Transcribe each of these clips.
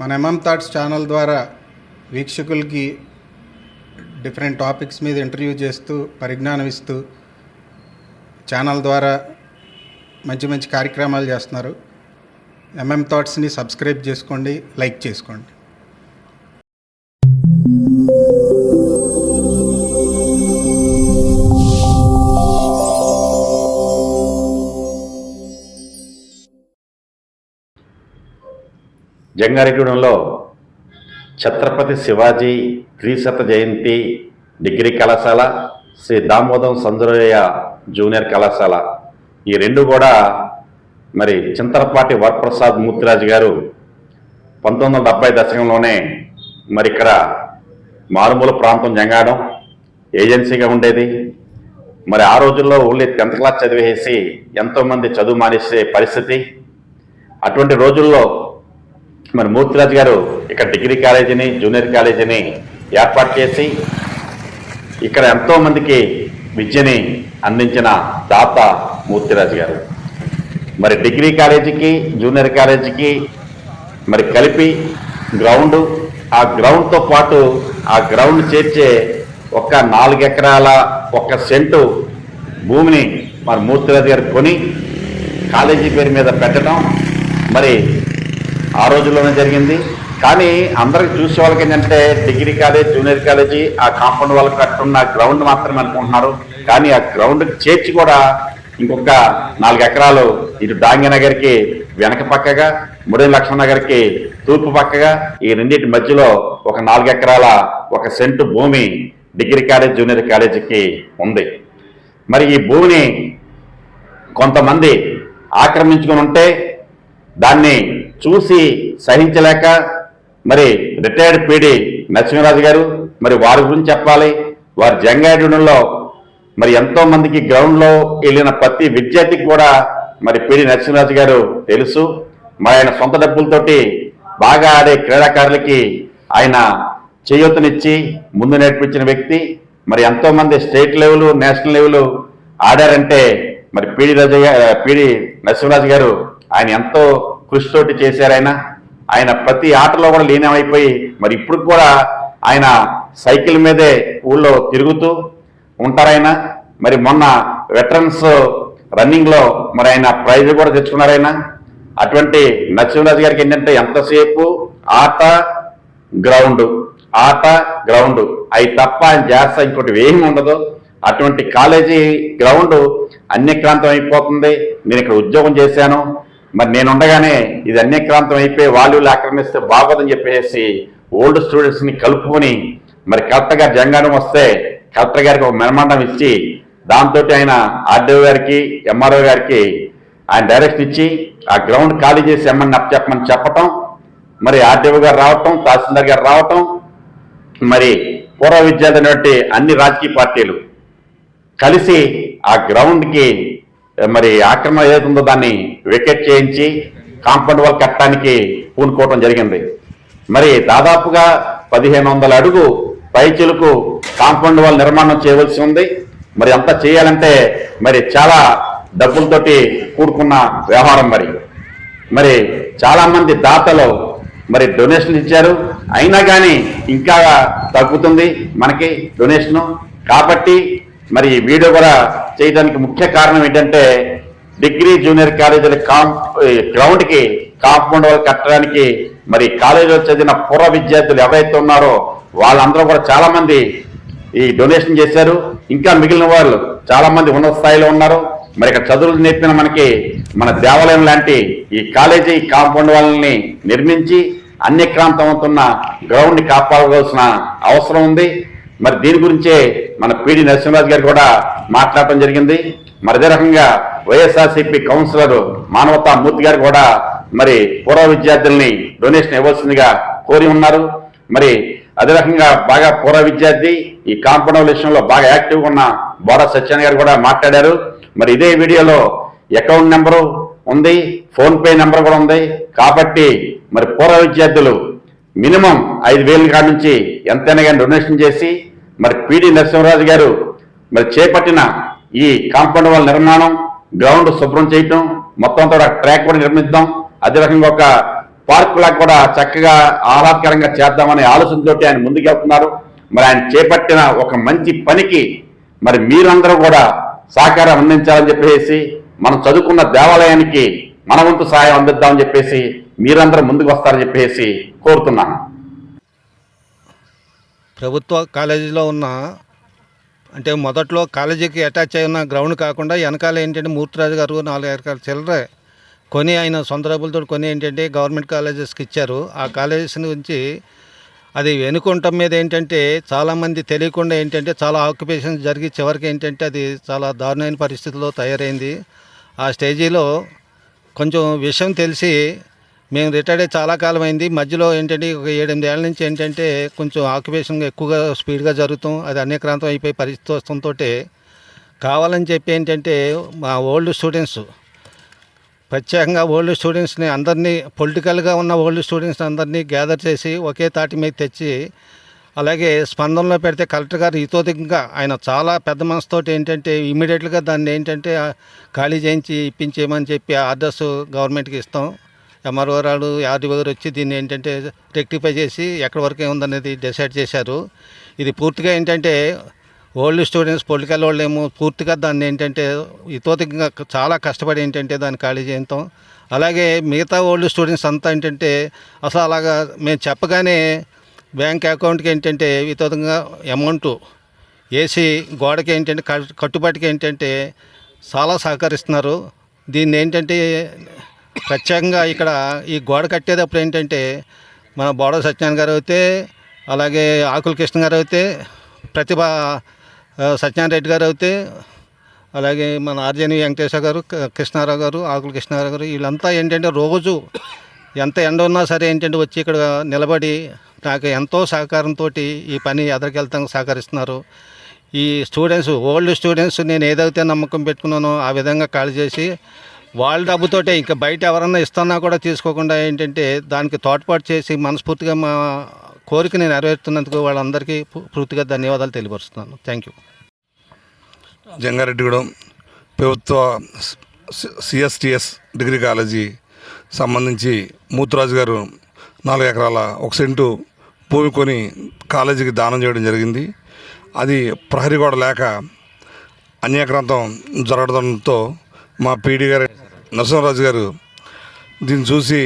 మన MM thoughts channel ద్వారా వీక్షకులకి డిఫరెంట్ టాపిక్స్ మీద ఇంటర్వ్యూ చేస్తూ పరిజ్ఞానం ఇస్తూ ఛానల్ ద్వారా మంచి మంచి కార్యక్రమాలు చేస్తున్నారు. ఎంఎం థాట్స్ని సబ్స్క్రైబ్ చేసుకోండి లైక్ చేసుకోండి. జంగారెడ్డిగూడెంలో ఛత్రపతి శివాజీ త్రిశత జయంతి డిగ్రీ కళాశాల శ్రీ దామోదం సంజరయ్య జూనియర్ కళాశాల. ఈ రెండు కూడా మరి చింతలపాటి వరప్రసాద్ మూర్తిరాజు గారు పంతొమ్మిది వందల డెబ్బై దశకంలోనే మరి ఇక్కడ మారుమూల ప్రాంతం జంగాడం ఏజెన్సీగా ఉండేది. మరి ఆ రోజుల్లో ఓన్లీ టెన్త్ క్లాస్ చదివేసి ఎంతోమంది చదువు మానేసే పరిస్థితి. అటువంటి రోజుల్లో మరి మూర్తిరాజు గారు ఇక్కడ డిగ్రీ కాలేజీని జూనియర్ కాలేజీని ఏర్పాటు చేసి ఇక్కడ ఎంతో మందికి విద్యని అందించిన దాత మూర్తిరాజు గారు. మరి డిగ్రీ కాలేజీకి జూనియర్ కాలేజీకి మరి కలిపి గ్రౌండ్ ఆ గ్రౌండ్తో పాటు ఆ గ్రౌండ్ చేర్చే ఒక నాలుగు ఎకరాల ఒక సెంటు భూమిని మరి మూర్తిరాజు గారు కొని కాలేజీ పేరు మీద పెట్టడం. మరి ఆ రోజుల్లోనే జరిగింది. కానీ అందరికి చూసే వాళ్ళకి ఏంటంటే డిగ్రీ కాలేజ్ జూనియర్ కాలేజీ ఆ కాంపౌండ్ వాళ్ళకి కట్టున్న గ్రౌండ్ మాత్రమే అనుకుంటున్నారు. కానీ ఆ గ్రౌండ్కి చేర్చి కూడా ఇంకొక నాలుగు ఎకరాలు ఇటు డాంగినగర్కి వెనక పక్కగా ముడే లక్ష్మణ నగర్కి తూర్పు పక్కగా ఈ రెండింటి మధ్యలో ఒక నాలుగు ఎకరాల ఒక సెంటు భూమి డిగ్రీ కాలేజ్ జూనియర్ కాలేజీకి ఉంది. మరి ఈ భూమిని కొంతమంది ఆక్రమించుకొని ఉంటే దాన్ని చూసి సహించలేక మరి రిటైర్డ్ పీడి నరసింహరాజు గారు మరి వారి గురించి చెప్పాలి. వారి జంగాయుడంలో మరి ఎంతో మందికి గ్రౌండ్లో వెళ్ళిన ప్రతి విద్యార్థికి కూడా మరి పీడి నరసింహరాజు గారు తెలుసు. మరి ఆయన సొంత డబ్బులతోటి బాగా ఆడే క్రీడాకారులకి ఆయన చేయూతనిచ్చి ముందు నేర్పించిన వ్యక్తి. మరి ఎంతో మంది స్టేట్ లెవెల్ నేషనల్ లెవెల్ ఆడారంటే మరి పీడి రాజు గా- పీడి నరసింహరాజు గారు ఆయన ఎంతో కృషితోటి చేశారు ఆయన. ఆయన ప్రతి ఆటలో కూడా లీనమైపోయి మరి ఇప్పుడు కూడా ఆయన సైకిల్ మీదే ఊళ్ళో తిరుగుతూ ఉంటారాయన మరి మొన్న వెటరన్స్ రన్నింగ్లో మరి ఆయన ప్రైజ్ కూడా తెచ్చుకున్నారాయన అటువంటి నరసింహరాజు గారికి ఏంటంటే ఎంతసేపు ఆట గ్రౌండ్ ఆట గ్రౌండ్. అవి తప్ప ఆయన చేస్తా ఇంకోటి ఏమీ ఉండదు. అటువంటి కాలేజీ గ్రౌండ్ అన్యక్రాంతం అయిపోతుంది. నేను ఇక్కడ ఉద్యోగం చేశాను. మరి నేను ఉండగానే ఇది అన్యక్రాంతం అయిపోయి వాల్యూలు ఆక్రమిస్తే బాగోదని చెప్పేసి ఓల్డ్ స్టూడెంట్స్ని కలుపుకొని మరి కలెక్టర్ గారు జంగారం వస్తే కలెక్టర్ గారికి ఒక మెమరాండం ఇచ్చి దాంతో ఆయన ఆర్డీఓ గారికి ఎంఆర్ఓ గారికి ఆయన డైరెక్షన్ ఇచ్చి ఆ గ్రౌండ్ ఖాళీ చేసి ఎమ్మని చెప్పమని చెప్పటం మరి ఆర్డీఓ గారు రావటం తహసీల్దార్ గారు రావటం మరి పూర్వ విద్యార్థి అన్ని రాజకీయ పార్టీలు కలిసి ఆ గ్రౌండ్కి మరి ఆక్రమణ ఏదైతుందో దాన్ని వికెట్ చేయించి కాంపౌండ్ వాల్ కట్టడానికి పూనుకోవడం జరిగింది. మరి దాదాపుగా పదిహేను వందల అడుగు పైచిలకు కాంపౌండ్ వాల్ నిర్మాణం చేయవలసి ఉంది. మరి అంతా చేయాలంటే మరి చాలా డబ్బులతోటి కూడుకున్న వ్యవహారం మరి. మరి చాలామంది దాతలు మరి డొనేషన్ ఇచ్చారు. అయినా కానీ ఇంకా తగ్గుతుంది. మనకి డొనేషను కాబట్టి మరి ఈ వీడియో కూడా చేయడానికి ముఖ్య కారణం ఏంటంటే డిగ్రీ జూనియర్ కాలేజీల కాంప్ గ్రౌండ్కి కాంపౌండ్ వాళ్ళు కట్టడానికి మరి కాలేజీలో చదివిన పూర్వ విద్యార్థులు ఎవరైతే ఉన్నారో వాళ్ళందరూ కూడా చాలామంది ఈ డొనేషన్ చేశారు. ఇంకా మిగిలిన వాళ్ళు చాలామంది ఉన్నత స్థాయిలో ఉన్నారు. మరి ఇక్కడ చదువులు నేర్పిన మనకి మన దేవాలయం లాంటి ఈ కాలేజీ కాంపౌండ్ వాళ్ళని నిర్మించి అన్యక్రాంతమవుతున్న అవుతున్న గ్రౌండ్ని కాపాడవలసిన అవసరం ఉంది. మరి దీని గురించే మన పిడి నరసింహరాజు గారు కూడా మాట్లాడటం జరిగింది. మరి అదే రకంగా వైఎస్ఆర్సీపీ కౌన్సిలర్ మానవతా మూర్తి గారు కూడా మరి పూర్వ విద్యార్థుల్ని డొనేషన్ ఇవ్వాల్సిందిగా కోరి ఉన్నారు. మరి అదే రకంగా బాగా పూర్వ విద్యార్థి ఈ కాంపౌండ్ విషయంలో బాగా యాక్టివ్గా ఉన్న బోడా సత్యనారాయణ గారు కూడా మాట్లాడారు. మరి ఇదే వీడియోలో అకౌంట్ నెంబరు ఉంది ఫోన్ పే నెంబర్ కూడా ఉంది. కాబట్టి మరి పూర్వ విద్యార్థులు మినిమం ఐదు వేల కాడ నుంచి ఎంతైనా కానీ డొనేషన్ చేసి మరి పిడి నరసింహరాజు గారు మరి చేపట్టిన ఈ కాంపౌండ్ వాల్ నిర్మాణం గ్రౌండ్ శుభ్రం చేయటం మొత్తం కూడా ట్రాక్ కూడా నిర్మిద్దాం. అదే రకంగా ఒక పార్క్ లాగా కూడా చక్కగా ఆహ్లాదకరంగా చేద్దామనే ఆలోచనతోటి ఆయన ముందుకెళ్తున్నారు. మరి ఆయన చేపట్టిన ఒక మంచి పనికి మరి మీరందరూ కూడా సహకారం అందించాలని చెప్పేసి మనం చదువుకున్న దేవాలయానికి మన వంతు సహాయం అందిద్దామని చెప్పేసి మీరందరూ ముందుకు వస్తారని చెప్పేసి కోరుతున్నాను. ప్రభుత్వ కాలేజీలో ఉన్న అంటే మొదట్లో కాలేజీకి అటాచ్ అయిన గ్రౌండ్ కాకుండా వెనకాల ఏంటంటే మూర్తిరాజు గారు నాలుగు ఎకరాల చిల్లరే కొని ఆయన సొంత డబ్బులతో కొని ఏంటంటే గవర్నమెంట్ కాలేజెస్కి ఇచ్చారు. ఆ కాలేజెస్ నుంచి అది వెనుకుంటం మీద ఏంటంటే చాలామంది తెలియకుండా ఏంటంటే చాలా ఆక్యుపేషన్ జరిగి చివరికి ఏంటంటే అది చాలా దారుణమైన పరిస్థితిలో తయారైంది. ఆ స్టేజీలో కొంచెం విషయం తెలిసి మేము రిటైర్డ్ అయ్యి చాలా కాలం అయింది మధ్యలో ఏంటంటే ఒక ఏడెనిమిది ఏళ్ళ నుంచి ఏంటంటే కొంచెం ఆక్యుపేషన్ ఎక్కువగా స్పీడ్గా జరుగుతాం. అది అనేక్రాంతం అయిపోయి పరిస్థితి వస్తుంతో కావాలని చెప్పి ఏంటంటే మా ఓల్డ్ స్టూడెంట్స్ ప్రత్యేకంగా ఓల్డ్ స్టూడెంట్స్ని అందరినీ పొలిటికల్గా ఉన్న ఓల్డ్ స్టూడెంట్స్ అందరినీ గ్యాదర్ చేసి ఒకే తాటి మీద తెచ్చి అలాగే స్పందనలో పెడితే కలెక్టర్ గారు ఇతోదికంగా ఆయన చాలా పెద్ద మనసుతోటి ఏంటంటే ఇమీడియట్గా దాన్ని ఏంటంటే ఖాళీ చేయించి ఇప్పించేయమని చెప్పి ఆర్డర్స్ గవర్నమెంట్కి ఇస్తాం. ఎంఆర్ఓ గారు ఆర్డీఓ గారు వచ్చి దీన్ని ఏంటంటే రెక్టిఫై చేసి ఎక్కడి వరకు ఏముందనేది డిసైడ్ చేశారు. ఇది పూర్తిగా ఏంటంటే ఓల్డ్ స్టూడెంట్స్ పొలిటికల్ వాళ్ళు ఏమో పూర్తిగా దాన్ని ఏంటంటే ఇతోతికంగా చాలా కష్టపడి ఏంటంటే దాన్ని ఖాళీ చేయటం. అలాగే మిగతా ఓల్డ్ స్టూడెంట్స్ అంతా ఏంటంటే అసలు అలాగా మేము చెప్పగానే బ్యాంక్ అకౌంట్కి ఏంటంటే వితోతంగా అమౌంట్ వేసి గోడకి ఏంటంటే కట్టుబాటుకి ఏంటంటే చాలా సహకరిస్తున్నారు. దీన్ని ఏంటంటే ప్రత్యేకంగా ఇక్కడ ఈ గోడ కట్టేటప్పుడు ఏంటంటే మన బోడ సత్యనారాయణ గారు అయితే అలాగే ఆకుల కృష్ణ గారు అయితే ప్రతిభ సత్యనారాయణ రెడ్డి గారు అయితే అలాగే మన ఆర్జని వెంకటేశ్వర గారు కృష్ణారావు గారు ఆకుల కృష్ణారావు గారు వీళ్ళంతా ఏంటంటే రోజు ఎంత ఎండ ఉన్నా సరే ఏంటంటే వచ్చి ఇక్కడ నిలబడి నాకు ఎంతో సహకారంతో ఈ పని ఎదరికెళ్తానికి సహకరిస్తున్నారు. ఈ స్టూడెంట్స్ ఓల్డ్ స్టూడెంట్స్ నేను ఏదైతే నమ్మకం పెట్టుకున్నానో ఆ విధంగా కాల్ చేసి వాళ్ళ డబ్బుతోటే ఇంకా బయట ఎవరన్నా ఇస్తున్నా కూడా తీసుకోకుండా ఏంటంటే దానికి తోడ్పాటు చేసి మనస్ఫూర్తిగా మా కోరికని నెరవేరుతున్నందుకు వాళ్ళందరికీ పూర్తిగా ధన్యవాదాలు తెలియపరుస్తున్నాను. థ్యాంక్ యూ జంగారెడ్డిగూడెం ప్రభుత్వ సిఎస్టిఎస్ డిగ్రీ కాలేజీ సంబంధించి మూతురాజు గారు నాలుగు ఎకరాల ఒక సెంటు భూమి కొని కాలేజీకి దానం చేయడం జరిగింది. అది ప్రహరీ గోడ లేక అన్యాక్రాంతం జరగడంతో మా పీడీ గారు నరసింహరాజు గారు దీన్ని చూసి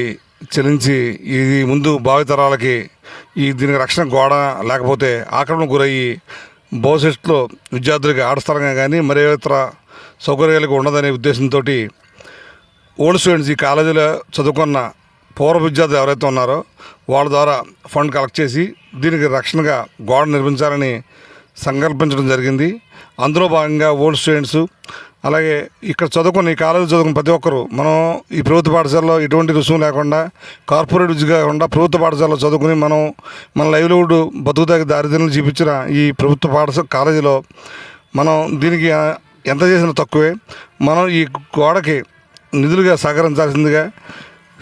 చలించి ఇది ముందు భావితరాలకి ఈ దీనికి రక్షణ గోడ లేకపోతే ఆక్రమణకు గురయ్యి భవిష్యత్తులో విద్యార్థులకి ఆడస్థలంగా కానీ మరే ఇతర సౌకర్యాలకు ఉండదనే ఉద్దేశంతో ఓల్డ్ స్టూడెంట్స్ ఈ కాలేజీలో చదువుకున్న పూర్వ విద్యార్థులు ఎవరైతే ఉన్నారో వాళ్ళ ద్వారా ఫండ్ కలెక్ట్ చేసి దీనికి రక్షణగా గోడ నిర్మించాలని సంకల్పించడం జరిగింది. అందులో భాగంగా ఓల్డ్ స్టూడెంట్స్ అలాగే ఇక్కడ చదువుకున్న ఈ కాలేజీ చదువుకున్న ప్రతి ఒక్కరు మనం ఈ ప్రభుత్వ పాఠశాలలో ఎటువంటి రుసుము లేకుండా కార్పొరేట్ రుచి కాకుండా ప్రభుత్వ పాఠశాలలో చదువుకుని మనం మన లైవ్లీవుడ్ బతుకుదాకి దారిద్ర్యం చూపించిన ఈ ప్రభుత్వ పాఠశాల కాలేజీలో మనం దీనికి ఎంత చేసినా తక్కువే. మనం ఈ గోడకి నిధులుగా సహకరించాల్సిందిగా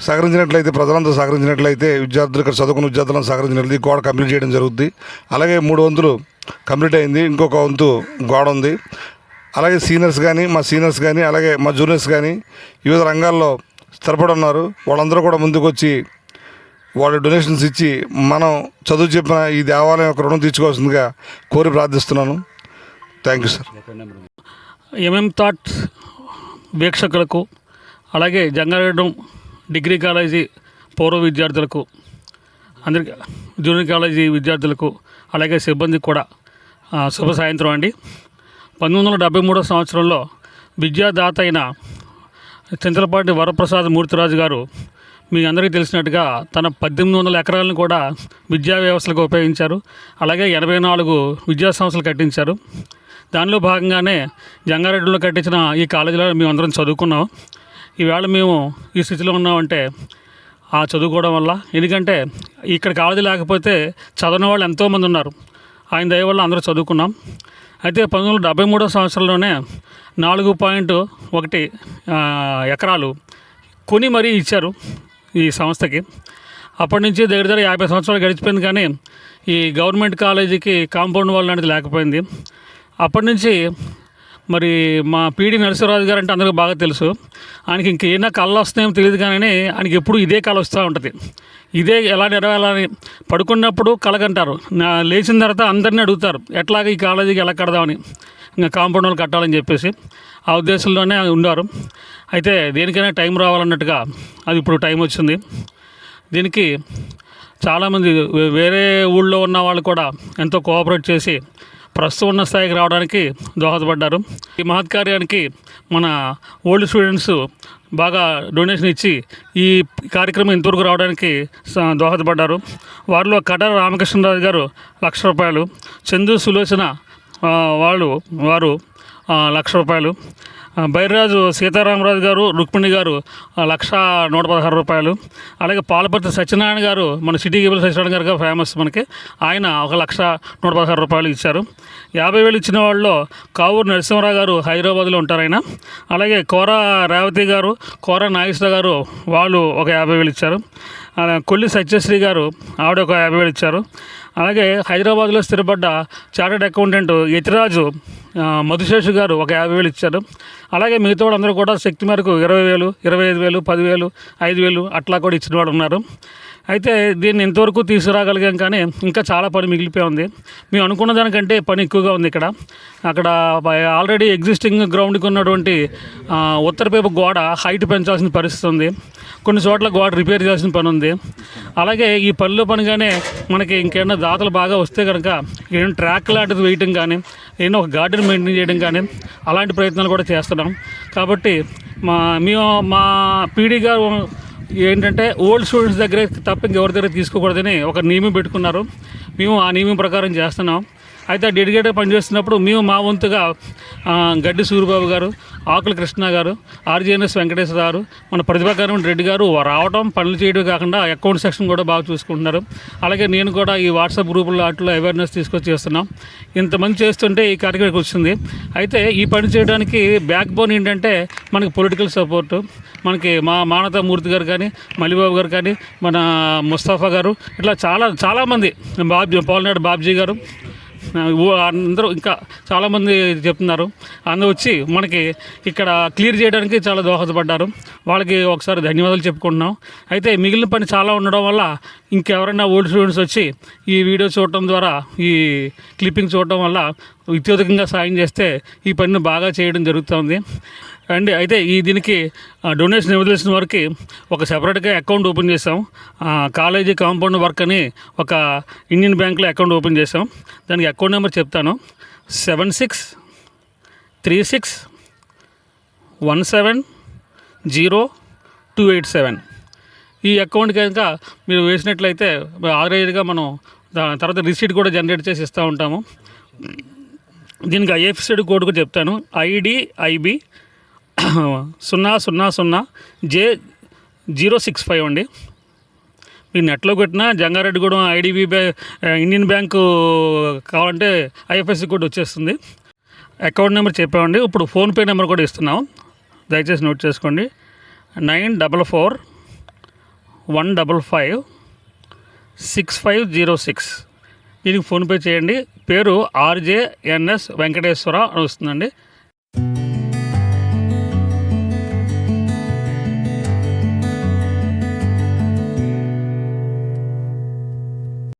సహకరించినట్లయితే ప్రజలంతా సహకరించినట్లయితే విద్యార్థులు ఇక్కడ చదువుకున్న విద్యార్థులను సహకరించినట్లయితే ఈ గోడ కంప్లీట్ చేయడం జరుగుద్ది. అలాగే మూడు వంతులు కంప్లీట్ అయింది. ఇంకొక వంతు గోడ ఉంది. అలాగే సీనియర్స్ కానీ మా సీనియర్స్ కానీ అలాగే మా జూనియర్స్ కానీ వివిధ రంగాల్లో స్థిరపడి ఉన్నారు వాళ్ళందరూ కూడా ముందుకు వచ్చి వాళ్ళు డొనేషన్స్ ఇచ్చి మనం చదువు చెప్పిన ఈ దేవాలయం యొక్క రుణం తీర్చుకోవాల్సిందిగా కోరి ప్రార్థిస్తున్నాను. Thank you sir. MM thought వీక్షకులకు అలాగే జంగారెడ్డం డిగ్రీ కాలేజీ పూర్వ విద్యార్థులకు అందరికీ జూనియర్ కాలేజీ విద్యార్థులకు అలాగే సిబ్బందికి కూడా శుభ సాయంత్రం అండి. పంతొమ్మిది వందల డెబ్బై మూడో సంవత్సరంలో విద్యాదాత అయిన చింతలపాటి వరప్రసాద్ మూర్తిరాజు గారు మీ అందరికీ తెలిసినట్టుగా తన పద్దెనిమిది వందల ఎకరాలను కూడా విద్యా వ్యవస్థలకు ఉపయోగించారు. అలాగే ఎనభై నాలుగు విద్యా సంస్థలు కట్టించారు. దానిలో భాగంగానే జంగారెడ్డిలో కట్టించిన ఈ కాలేజీలో మేము అందరం చదువుకున్నాం. ఈవేళ మేము ఈ స్థితిలో ఉన్నామంటే ఆ చదువుకోవడం వల్ల ఎందుకంటే ఇక్కడ కాలేజీ లేకపోతే చదవని వాళ్ళు ఎంతోమంది ఉన్నారు. ఆయన దయ వల్ల అందరూ చదువుకున్నాం. అయితే పంతొమ్మిది వందల డెబ్బై మూడో సంవత్సరంలోనే నాలుగు పాయింట్ ఒకటి ఎకరాలు కొని మరీ ఇచ్చారు ఈ సంస్థకి. అప్పటి నుంచి దగ్గర దగ్గర యాభై సంవత్సరాలు గడిచిపోయింది కానీ ఈ గవర్నమెంట్ కాలేజీకి కాంపౌండ్ వాళ్ళు అనేది లేకపోయింది. అప్పటి నుంచి మరి మా పీడి నరసింహరాజు గారు అంటే అందరికీ బాగా తెలుసు. ఆయనకి ఇంకేనా కళ్ళు వస్తున్నాయో తెలియదు కానీ ఆయనకి ఎప్పుడు ఇదే కళ వస్తూ ఉంటుంది. ఇదే ఎలా నెరవేరాలని పడుకున్నప్పుడు కలగంటారు. నా లేచిన తర్వాత అందరినీ అడుగుతారు. ఎట్లాగ ఈ కాలేజీకి ఎలా కడదామని ఇంకా కాంపౌండ్ వాళ్ళు కట్టాలని చెప్పేసి ఆ ఉద్దేశంలోనే ఉన్నారు. అయితే దేనికైనా టైం రావాలన్నట్టుగా అది ఇప్పుడు టైం వచ్చింది. దీనికి చాలామంది వేరే ఊళ్ళో ఉన్న వాళ్ళు కూడా ఎంతో కోఆపరేట్ చేసి ప్రస్తుతం ఉన్న స్థాయికి రావడానికి దోహదపడ్డారు. ఈ మహత్ కార్యానికి మన ఓల్డ్ స్టూడెంట్స్ బాగా డొనేషన్ ఇచ్చి ఈ కార్యక్రమం ఇంతవరకు రావడానికి స- దోహదపడ్డారు. వారిలో కడ రామకృష్ణరాజు గారు లక్ష రూపాయలు చందు సులోచన వాళ్ళు వారు లక్ష రూపాయలు. బైరాజు బైర్రాజు సీతారామరాజు గారు రుక్మిణి గారు లక్ష నూట పదహారు రూపాయలు. అలాగే పాలపర్తి సత్యనారాయణ గారు మన సిటీ గేబుల్ సత్యనారాయణ గారు ఫేమస్ మనకి. ఆయన ఒక లక్ష నూట పదహారు రూపాయలు ఇచ్చారు. యాభై వేలు ఇచ్చిన వాళ్ళలో కావూరు నరసింహరావు గారు హైదరాబాద్లో ఉంటారు ఆయన. అలాగే కోర రేవతి గారు కోర నాగేశ్వర గారు వాళ్ళు ఒక యాభై వేలు ఇచ్చారు. కొల్లి సత్యశ్రీ గారు ఆవిడ ఒక యాభై వేలు ఇచ్చారు. అలాగే హైదరాబాద్లో స్థిరపడ్డ చార్టెడ్ అకౌంటెంట్ యతిరాజు ఆ, మధుశేషు గారు ఒక యాభై వేలు ఇచ్చారు. అలాగే మిగతా వాళ్ళందరూ కూడా శక్తి మేరకు ఇరవై వేలు ఇరవై ఐదు వేలు పదివేలు ఐదు వేలు అట్లా కూడా ఇచ్చిన వాళ్ళు ఉన్నారు. అయితే దీన్ని ఇంతవరకు తీసుకురాగలిగాం కానీ ఇంకా చాలా పని మిగిలిపోయి ఉంది. మేము అనుకున్న దానికంటే పని ఎక్కువగా ఉంది ఇక్కడ. అక్కడ ఆల్రెడీ ఎగ్జిస్టింగ్ గ్రౌండ్కి ఉన్నటువంటి ఉత్తరపేపు గోడ హైట్ పెంచాల్సిన పరిస్థితి ఉంది. కొన్ని చోట్ల గోడ రిపేర్ చేయాల్సిన పని ఉంది. అలాగే ఈ పనిలో పనిగానే మనకి ఇంకేమైనా దాతలు బాగా వస్తే కనుక ఏమైనా ట్రాక్ లాంటిది వేయటం కానీ ఏదైనా ఒక గార్డెన్ మెయింటైన్ చేయడం కానీ అలాంటి ప్రయత్నాలు కూడా చేస్తున్నాం. కాబట్టి మా మేము మా పీడీ గారు ఏంటంటే ఓల్డ్ స్టూడెంట్స్ దగ్గర తప్ప ఇంకెవరి దగ్గర తీసుకోకూడదని ఒక నియమం పెట్టుకున్నారు. మేము ఆ నియమం ప్రకారం చేస్తున్నాం. అయితే డెడికేటెడ్ పనిచేస్తున్నప్పుడు మేము మా వంతుగా గడ్డి సూరిబాబు గారు ఆకుల కృష్ణ గారు ఆర్జీఎన్ఎస్ వెంకటేశ్వర గారు మన ప్రతిభాకరణ రెడ్డి గారు రావడం పనులు చేయడం కాకుండా అకౌంట్ సెక్షన్ కూడా బాగా చూసుకుంటున్నారు. అలాగే నేను కూడా ఈ వాట్సాప్ గ్రూపుల్లో వాటిలో అవేర్నెస్ తీసుకొచ్చి చేస్తున్నాం. ఇంతమంది చేస్తుంటే ఈ కార్యక్రమం వచ్చింది. అయితే ఈ పని చేయడానికి బ్యాక్ బోన్ ఏంటంటే మనకి పొలిటికల్ సపోర్టు మనకి మా మానతా మూర్తి గారు కానీ మలిబాబు గారు కానీ మన ముస్తాఫా గారు ఇట్లా చాలా చాలామంది బాబ్జీ పోలనాడు బాబ్జీ గారు అందరూ ఇంకా చాలామంది చెప్తున్నారు. అందరూ వచ్చి మనకి ఇక్కడ క్లియర్ చేయడానికి చాలా దోహదపడ్డారు. వాళ్ళకి ఒకసారి ధన్యవాదాలు చెప్పుకుంటున్నాం. అయితే మిగిలిన పని చాలా ఉండడం వల్ల ఇంకెవరైనా ఓల్డ్ స్టూడెంట్స్ వచ్చి ఈ వీడియో చూడటం ద్వారా ఈ క్లిప్పింగ్ చూడటం వల్ల అత్యధికంగా సాయం చేస్తే ఈ పనిని బాగా చేయడం జరుగుతుంది. అండి అయితే ఈ దీనికి డొనేషన్ వదిలేసిన వారికి ఒక సెపరేట్గా అకౌంట్ ఓపెన్ చేసాం కాలేజీ కాంపౌండ్ వర్క్ అని ఒక ఇండియన్ బ్యాంక్లో అకౌంట్ ఓపెన్ చేసాం దానికి అకౌంట్ నెంబర్ చెప్తాను. Seven six three six one seven zero two eight seven. ఈ అకౌంట్ కనుక మీరు వేసినట్లయితే ఆథరైజ్గా మనం తర్వాత రిసీట్ కూడా జనరేట్ చేసి ఇస్తూ ఉంటాము. దీనికి ఐఎఫ్సిడి కోడ్ కూడా చెప్తాను. ఐడి ఐబి సున్నా సున్నా సున్నా జే జీరో సిక్స్ ఫైవ్ అండి. మీరు నెట్లో కొట్టినా జంగారెడ్డిగూడెం ఐడిబి బ్యా ఇండియన్ బ్యాంకు కావాలంటే ఐఎఫ్ఎస్సి కోడ్ వచ్చేస్తుంది. అకౌంట్ నెంబర్ చెప్పామండి. ఇప్పుడు ఫోన్పే నెంబర్ కూడా ఇస్తున్నాం. దయచేసి నోట్ చేసుకోండి. Nine double four one double five six five zero six. దీనికి ఫోన్పే చేయండి. పేరు ఆర్జేఎన్ఎస్ వెంకటేశ్వర అని వస్తుందండి.